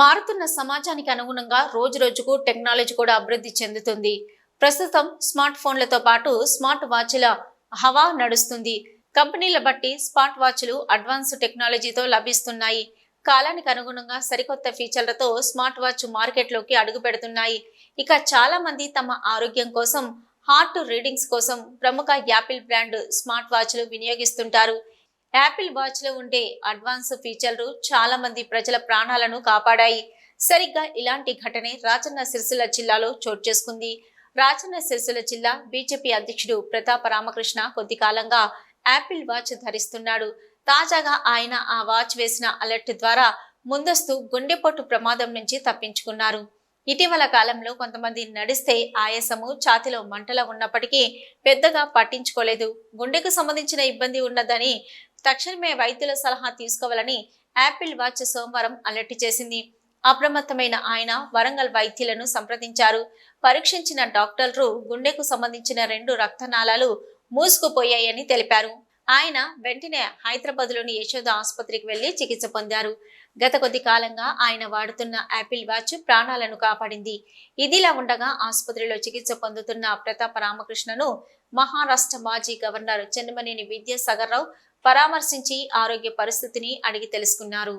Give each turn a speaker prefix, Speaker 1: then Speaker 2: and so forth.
Speaker 1: మారుతున్న సమాజానికి అనుగుణంగా రోజు రోజుకు టెక్నాలజీ కూడా అభివృద్ధి చెందుతుంది. ప్రస్తుతం స్మార్ట్ ఫోన్లతో పాటు స్మార్ట్ వాచ్ల హవా నడుస్తుంది. కంపెనీల బట్టి స్మార్ట్ వాచ్లు అడ్వాన్స్ టెక్నాలజీతో లభిస్తున్నాయి. కాలానికి అనుగుణంగా సరికొత్త ఫీచర్లతో స్మార్ట్ వాచ్ మార్కెట్లోకి అడుగు పెడుతున్నాయి. ఇక చాలా మంది తమ ఆరోగ్యం కోసం హార్ట్ రీడింగ్స్ కోసం ప్రముఖ యాపిల్ బ్రాండ్ స్మార్ట్ వాచ్లు వినియోగిస్తుంటారు. యాపిల్ వాచ్లో ఉండే అడ్వాన్స్ ఫీచర్లు చాలా మంది ప్రజల ప్రాణాలను కాపాడాయి. సరిగ్గా ఇలాంటి ఘటనే రాజన్న సిరిసిల్ల జిల్లాలో చోటు చేసుకుంది. రాజన్న సిరిసిల్ల జిల్లా బీజేపీ అధ్యక్షుడు ప్రతాప రామకృష్ణ కొద్ది కాలంగా యాపిల్ వాచ్ ధరిస్తున్నాడు. తాజాగా ఆయన ఆ వాచ్ వేసిన అలర్ట్ ద్వారా ముందస్తు గుండెపోటు ప్రమాదం నుంచి తప్పించుకున్నారు. ఇటీవల కాలంలో కొంతమంది నడిస్తే ఆయాసము ఛాతిలో మంటల ఉన్నప్పటికీ పెద్దగా పట్టించుకోలేదు. గుండెకు సంబంధించిన ఇబ్బంది ఉన్నదని తక్షణమే వైద్యుల సలహా తీసుకోవాలని యాపిల్ వాచ్ సోమవారం అలర్ట్ చేసింది. అప్రమత్తమైన ఆయన వరంగల్ వైద్యులను సంప్రదించారు. పరీక్షించిన డాక్టర్లు గుండెకు సంబంధించిన రెండు రక్తనాళాలు మూసుకుపోయాయని తెలిపారు. ఆయన వెంటనే హైదరాబాద్లోని యశోద ఆసుపత్రికి వెళ్ళి చికిత్స పొందారు. గత కొద్ది కాలంగా ఆయన వాడుతున్న యాపిల్ వాచ్ ప్రాణాలను కాపాడింది. ఇదిలా ఉండగా ఆసుపత్రిలో చికిత్స పొందుతున్న ప్రతాప రామకృష్ణను మహారాష్ట్ర మాజీ గవర్నర్ చెన్నమనేని విద్యాసాగర్ రావు పరామర్శించి ఆరోగ్య పరిస్థితిని అడిగి తెలుసుకున్నారు.